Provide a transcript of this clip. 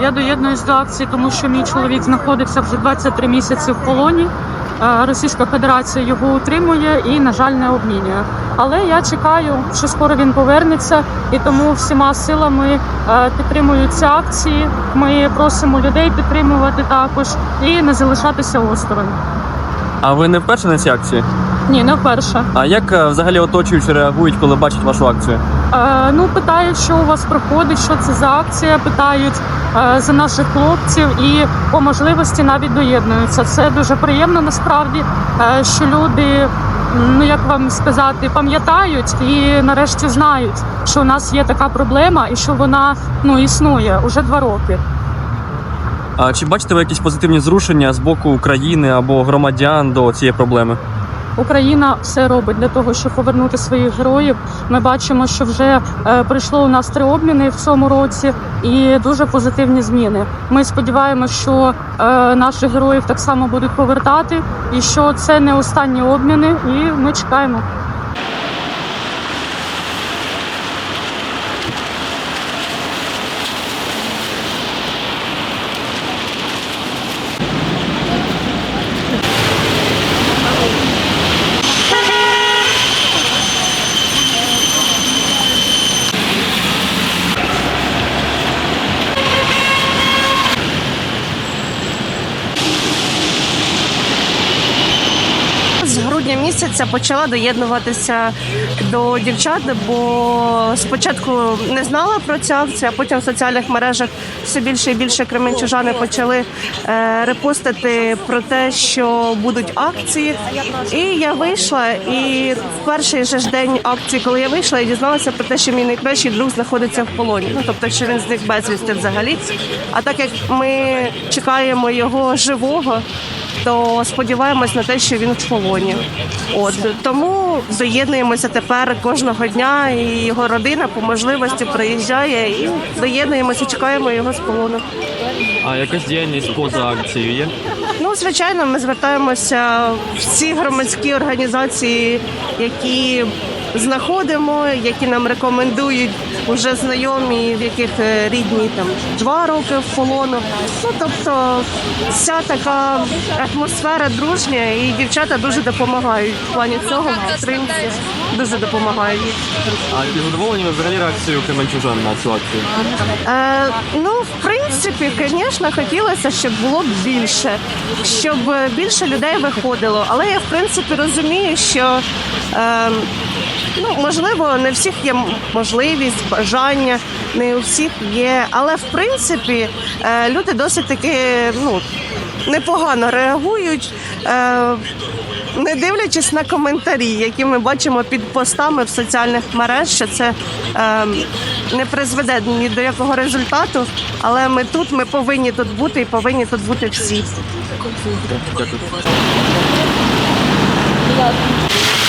Я доєднуюсь до акції, тому що мій чоловік знаходиться вже 23 місяці в полоні. Е, Російська Федерація його утримує і, на жаль, не обмінює. Але я чекаю, що скоро він повернеться, і тому всіма силами е, підтримуються акції. Ми просимо людей підтримувати також і не залишатися осторонь. А ви не вперше на цій акції? Ні, не вперше. А як е, взагалі оточуючі реагують, коли бачать вашу акцію? Е, ну, питають, що у вас проходить, що це за акція. Питають е, за наших хлопців і по можливості навіть доєднуються. Це дуже приємно насправді, е, що люди. Ну як вам сказати, пам'ятають і нарешті знають, що у нас є така проблема і що вона ну існує уже два роки. Чи бачите ви якісь позитивні зрушення з боку України або громадян до цієї проблеми? Україна все робить для того, щоб повернути своїх героїв. Ми бачимо, що вже е, прийшло у нас три обміни в цьому році, і дуже позитивні зміни. Ми сподіваємося, що е, наших героїв так само будуть повертати, і що це не останні обміни, і ми чекаємо. З грудня місяця почала доєднуватися до дівчат, бо спочатку не знала про цю акцію, а потім в соціальних мережах все більше і більше кременчужани почали е, репостити про те, що будуть акції. І я вийшла, і в перший же ж день акції, коли я вийшла, я дізналася про те, що мій найкращий друг знаходиться в полоні. Ну тобто, що він зник безвісти взагалі. А так як ми чекаємо його живого то сподіваємось на те, що він в полоні. От тому доєднуємося тепер кожного дня, і його родина по можливості приїжджає і доєднуємося, чекаємо його з полону. А якась діяльність поза акцією є? Ну, звичайно, ми звертаємося в всі громадські організації, які знаходимо, які нам рекомендують вже знайомі, в яких е, рідні там два роки в полону. Ну тобто, вся така атмосфера дружня, і дівчата дуже допомагають в плані цього підтримці, дуже допомагають. А чи задоволені ви взагалі реакцією кременчужан на цю акцію? Е, ну, в принципі, звісно, хотілося, щоб було б більше, щоб більше людей виходило. Але я в принципі розумію, що е, ну, можливо, не всіх є можливість, бажання, не у всіх є. Але в принципі е, люди досить таки ну, непогано реагують. Е, не дивлячись на коментарі, які ми бачимо під постами в соціальних мереж, що це е, не призведе ні до якого результату, але ми тут, ми повинні тут бути і повинні тут бути всі. Дякую.